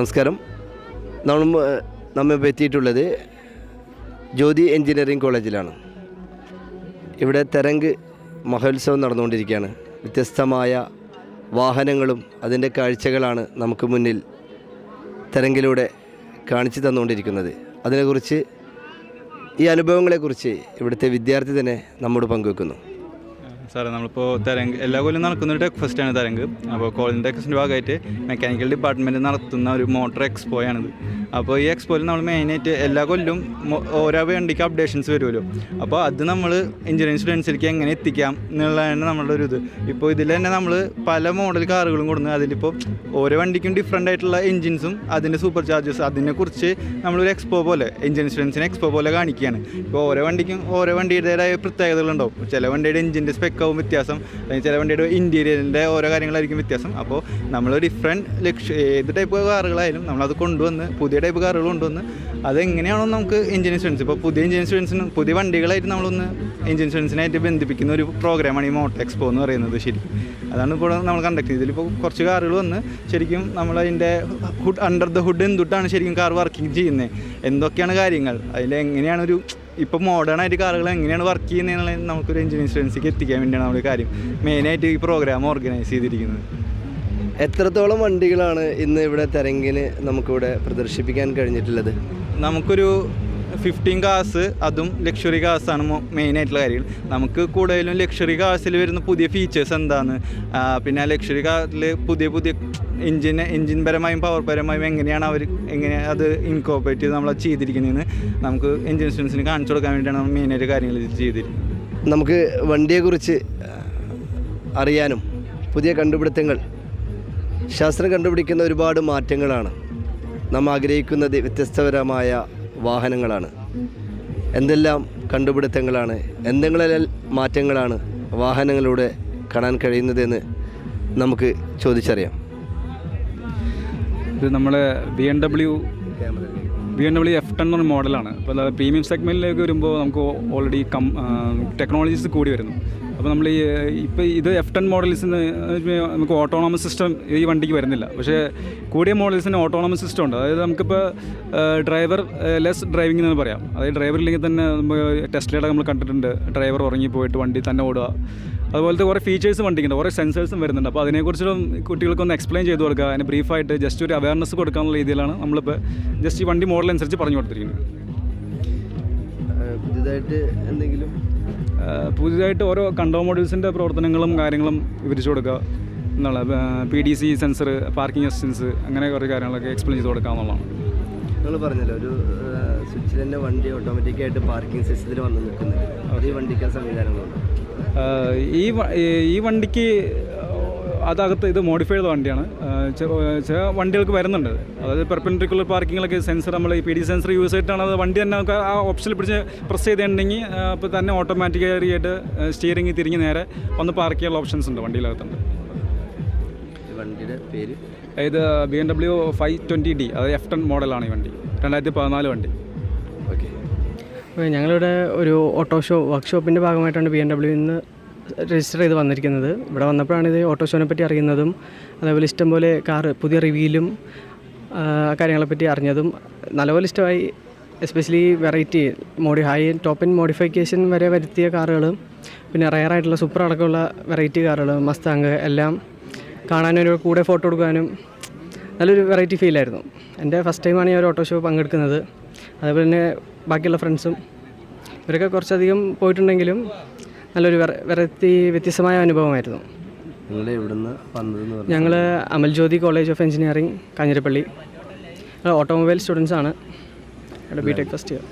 നമസ്കാരം. നമ്മൾ നമ്മെ എത്തിയിട്ടുള്ളത് ജ്യോതി എഞ്ചിനീയറിംഗ് കോളേജിലാണ്. ഇവിടെ തെരങ്ക് മഹോത്സവം നടന്നുകൊണ്ടിരിക്കുകയാണ്. വ്യത്യസ്തമായ വാഹനങ്ങളും അതിന്റെ കാഴ്ചകളാണ് നമുക്ക് മുന്നിൽ തെരങ്കിലൂടെ കാണിച്ചു തന്നുകൊണ്ടിരിക്കുന്നത്. അതിനെക്കുറിച്ച് ഈ അനുഭവങ്ങളെക്കുറിച്ച് ഇവിടുത്തെ വിദ്യാർത്ഥി തന്നെ നമ്മോട് പങ്കുവെക്കുന്നു. സാറേ നമ്മളിപ്പോൾ തരംഗ് എല്ലാ കൊല്ലം നടക്കുന്ന ഒരു ടെക് ഫെസ്റ്റാണ് തരംഗ്. അപ്പോൾ കോളേജ് ടെക്സിന്റെ ഭാഗമായിട്ട് മെക്കാനിക്കൽ ഡിപ്പാർട്ട്മെന്റ് നടത്തുന്ന ഒരു മോട്ടോർ എക്സ്പോ ആണിത്. അപ്പോൾ ഈ എക്സ്പോയിൽ നമ്മൾ മെയിനായിട്ട് എല്ലാ കൊല്ലവും ഓരോ വണ്ടിക്ക് അപ്ഡേഷൻസ് വരുമല്ലോ അപ്പോൾ അത് നമ്മൾ എഞ്ചിനീയറിംഗ് സ്റ്റുഡൻസിലേക്ക് എങ്ങനെ എത്തിക്കാം എന്നുള്ളതാണ് നമ്മളുടെ ഒരു ഇത്. ഇപ്പോൾ ഇതിൽ തന്നെ നമ്മൾ പല മോഡൽ കാറുകളും കൊടുക്കുന്നത് അതിലിപ്പോൾ ഓരോ വണ്ടിക്കും ഡിഫറെന്റ് ആയിട്ടുള്ള എഞ്ചിൻസും അതിന്റെ സൂപ്പർ ചാർജസ് അതിനെക്കുറിച്ച് നമ്മളൊരു എക്സ്പോ പോലെ എഞ്ചിനീയറിംഗ് സ്റ്റുഡൻസിനെ എക്സ്പോ പോലെ കാണിക്കുകയാണ്. ഇപ്പോൾ ഓരോ വണ്ടിക്കും ഓരോ വണ്ടിയുടേതായ പ്രത്യേകതകളുണ്ടാവും. ചില വണ്ടിയുടെ എഞ്ചിന്റെ സ്പെക്കാവും വ്യത്യാസം. ചില വണ്ടിയുടെ ഇന്റീരിയറിന്റെ ഓരോ കാര്യങ്ങളായിരിക്കും വ്യത്യാസം. അപ്പോൾ നമ്മൾ ഡിഫറെന്റ് ലക്ഷ്യം ഏത് ടൈപ്പ് കാറുകളായാലും നമ്മളത് കൊണ്ടുവന്ന് പുതിയ ടൈപ്പ് കാറുകൾ കൊണ്ടുവന്ന് അതെങ്ങനെയാണോ നമുക്ക് എഞ്ചിൻ ഇൻഷുറൻസ് ഇപ്പോൾ പുതിയ എഞ്ചിൻ ഇൻഷുറൻസിനും പുതിയ വണ്ടികളായിട്ട് നമ്മളൊന്ന് എഞ്ചിൻ ഇൻഷുറൻസിനായിട്ട് ബന്ധിപ്പിക്കുന്ന ഒരു പ്രോഗ്രാമാണ് ഈ മോട്ടോ എക്സ്പോ എന്ന് പറയുന്നത് ശരിക്കും. അതാണ് ഇപ്പോൾ നമ്മൾ കണ്ടക്ട് ചെയ്തത്. ഇതിലിപ്പോൾ കുറച്ച് കാറുകൾ വന്ന് ശരിക്കും നമ്മൾ അതിന്റെ ഹുഡ് അണ്ടർ ദ ഹുഡ് എന്തുട്ടാണ് ശരിക്കും കാർ വർക്കിംഗ് ചെയ്യുന്നത്? എന്തൊക്കെയാണ് കാര്യങ്ങൾ? അതിൽ എങ്ങനെയാണ് ഒരു ഇപ്പോൾ മോഡേൺ ആയിട്ട് കാറുകൾ എങ്ങനെയാണ് വർക്ക് ചെയ്യുന്നതെന്നുള്ളത് നമുക്കൊരു സ്റ്റുഡൻസിക്ക് എത്തിക്കാൻ വേണ്ടിയാണ് നമ്മുടെ കാര്യം. മെയിനായിട്ട് ഈ പ്രോഗ്രാം ഓർഗനൈസ് ചെയ്തിരിക്കുന്നത്. എത്രത്തോളം വണ്ടികളാണ് ഇന്ന് ഇവിടെ തെരങ്കിന് നമുക്കിവിടെ പ്രദർശിപ്പിക്കാൻ കഴിഞ്ഞിട്ടുള്ളത്? നമുക്കൊരു ഫിഫ്റ്റീൻ കാസ് അതും ലക്ഷറി കാസാണ് മെയിൻ ആയിട്ടുള്ള കാര്യങ്ങൾ. നമുക്ക് കൂടുതലും ലക്ഷറി കാസിൽ വരുന്ന പുതിയ ഫീച്ചേഴ്സ് എന്താണ് പിന്നെ ആ ലക്ഷറി കാറിൽ പുതിയ പുതിയ എഞ്ചിൻ എഞ്ചിൻ പരമായും പവർ പരമായും എങ്ങനെയാണ് അവർ എങ്ങനെ അത് ഇൻകോപ്പറേറ്റ് ചെയ്ത് നമ്മൾ ചെയ്തിരിക്കുന്നതെന്ന് നമുക്ക് എഞ്ചിൻ സ്റ്റുഡൻസിന് കാണിച്ചു കൊടുക്കാൻ വേണ്ടിയാണ് നമ്മൾ മെയിനായിട്ട് കാര്യങ്ങൾ ചെയ്തിരിക്കുന്നത്. നമുക്ക് വണ്ടിയെക്കുറിച്ച് അറിയാനും പുതിയ കണ്ടുപിടുത്തങ്ങൾ ശാസ്ത്രം കണ്ടുപിടിക്കുന്ന ഒരുപാട് മാറ്റങ്ങളാണ് നാം ആഗ്രഹിക്കുന്നത് വ്യത്യസ്തപരമായ വാഹനങ്ങളാണ്. എന്തെല്ലാം കണ്ടുപിടുത്തങ്ങളാണ് എന്തെങ്കിലും മാറ്റങ്ങളാണ് വാഹനങ്ങളിലൂടെ കാണാൻ കഴിയുന്നതെന്ന് നമുക്ക് ചോദിച്ചറിയാം. ഇത് നമ്മുടെ B M W B M W F ten എന്ന് മോഡലാണ്. അപ്പോൾ അതായത് പ്രീമിയം സെഗ്മെന്റിലേക്ക് വരുമ്പോൾ നമുക്ക് ഓൾറെഡി കം ടെക്നോളജീസ് കൂടി വരുന്നു. അപ്പോൾ നമ്മൾ ഈ ഇപ്പോൾ ഇത് എഫ് ടെൻ മോഡൽസിന് നമുക്ക് ഓട്ടോണോമസ് സിസ്റ്റം ഈ വണ്ടിക്ക് വരുന്നില്ല. പക്ഷേ കൂടിയ മോഡൽസിന് ഓട്ടോണോമസ് സിസ്റ്റം ഉണ്ട്. അതായത് നമുക്കിപ്പോൾ ഡ്രൈവർ ലെസ് ഡ്രൈവിംഗ് എന്ന് പറയാം. അതായത് ഡ്രൈവർ ഇല്ലെങ്കിൽ തന്നെ നമുക്ക് ടെസ്റ്റിലൂടെ നമ്മൾ കണ്ടിട്ടുണ്ട്. ഡ്രൈവർ ഉറങ്ങി പോയിട്ട് വണ്ടി തന്നെ ഓടുക. അതുപോലത്തെ കുറേ ഫീച്ചേഴ്സ് വണ്ടിക്കുണ്ട് കുറേ സെൻസേഴ്സും വരുന്നുണ്ട്. അപ്പോൾ അതിനെക്കുറിച്ചും കുട്ടികൾക്കൊന്ന് എക്സ്പ്ലെയിൻ ചെയ്ത് കൊടുക്കുക. അതിന് ബ്രീഫായിട്ട് ജസ്റ്റ് ഒരു അവയർനെസ് കൊടുക്കാനുള്ള രീതിയിലാണ് നമ്മളിപ്പോൾ ജസ്റ്റ് ഈ വണ്ടി മോഡൽ അനുസരിച്ച് പറഞ്ഞു കൊടുത്തിരിക്കുന്നത്. പുതിയതായിട്ട് എന്തെങ്കിലും? പുതിയതായിട്ട് ഓരോ കണ്ടോ മോഡൽസിന്റെ പ്രവർത്തനങ്ങളും കാര്യങ്ങളും വിവരിച്ചു കൊടുക്കുക എന്നുള്ള P D C sensor parking assistance അങ്ങനെ കുറേ കാര്യങ്ങളൊക്കെ എക്സ്പ്ലെയിൻ ചെയ്ത് കൊടുക്കുക എന്നുള്ളതാണ്. നിങ്ങൾ പറഞ്ഞല്ലോ ഒരു സ്വിച്ചിൽ തന്നെ വണ്ടി ഓട്ടോമാറ്റിക്കായിട്ട് പാർക്കിംഗ് സിസ്റ്റത്തിൽ വന്ന് നിൽക്കുന്നത് അത് ഈ വണ്ടിക്കാൻ സംവിധാനങ്ങളുണ്ട്. ഈ ഈ- വണ്ടിക്ക് അതകത്ത് ഇത് മോഡിഫൈ ചെയ്ത വണ്ടിയാണ്. ചില വണ്ടികൾക്ക് വരുന്നുണ്ട്. അതായത് പെർപെൻഡിക്കുലർ പാർക്കിങ്ങിലൊക്കെ സെൻസർ നമ്മൾ ഈ പി ഡി സെൻസർ യൂസ് ചെയ്തിട്ടാണ് അത് വണ്ടി തന്നെ നമുക്ക് ആ ഓപ്ഷനിൽ പിടിച്ച് പ്രസ് ചെയ്തിട്ടുണ്ടെങ്കിൽ അപ്പോൾ തന്നെ ഓട്ടോമാറ്റിക്കലി ആയിട്ട് സ്റ്റിയറിംഗ് തിരിഞ്ഞ് നേരെ വന്ന് പാർക്ക് ചെയ്യാനുള്ള ഓപ്ഷൻസ് ഉണ്ട് വണ്ടിയിലകത്തുണ്ട്. വണ്ടിയുടെ പേര്? ഇത് B M W five twenty D അത് എഫ് ടെൻ മോഡലാണ് ഈ വണ്ടി. രണ്ടായിരത്തി പതിനാല് വണ്ടി. ഞങ്ങളിവിടെ ഒരു ഓട്ടോ ഷോ വർക്ക്ഷോപ്പിന്റെ ഭാഗമായിട്ടാണ് ബി എം ഡബ്ല്യു ഇന്ന് രജിസ്റ്റർ ചെയ്ത് വന്നിരിക്കുന്നത്. ഇവിടെ വന്നപ്പോഴാണ് ഇത് ഓട്ടോ ഷോനെ പറ്റി അറിയുന്നതും അതേപോലെ ഇഷ്ടംപോലെ കാറ് പുതിയ റിവ്യൂലും കാര്യങ്ങളെപ്പറ്റി അറിഞ്ഞതും നല്ലപോലെ ഇഷ്ടമായി. Especially variety mod high top and modification വരെ വരുത്തിയ കാറുകൾ പിന്നെ റയർ ആയിട്ടുള്ള സൂപ്പർ അടക്കമുള്ള വെറൈറ്റി കാറുകൾ മസ്താങ് എല്ലാം കാണാനും കൂടെ ഫോട്ടോ എടുക്കാനും നല്ലൊരു വെറൈറ്റി ഫീലായിരുന്നു എന്റെ ഫസ്റ്റ് ടൈമാണ് ഞാൻ ഒരു ഓട്ടോ ഷോ പങ്കെടുക്കുന്നത്. അതേപോലെ തന്നെ ബാക്കിയുള്ള ഫ്രണ്ട്സും ഇവരൊക്കെ കുറച്ചധികം പോയിട്ടുണ്ടെങ്കിലും നല്ലൊരു വെറൈറ്റി വ്യത്യസ്തമായ അനുഭവമായിരുന്നു. ഞങ്ങൾ Amal Jyothi college of engineering Kanjirappally. Automobile students ആണ്. B tech first year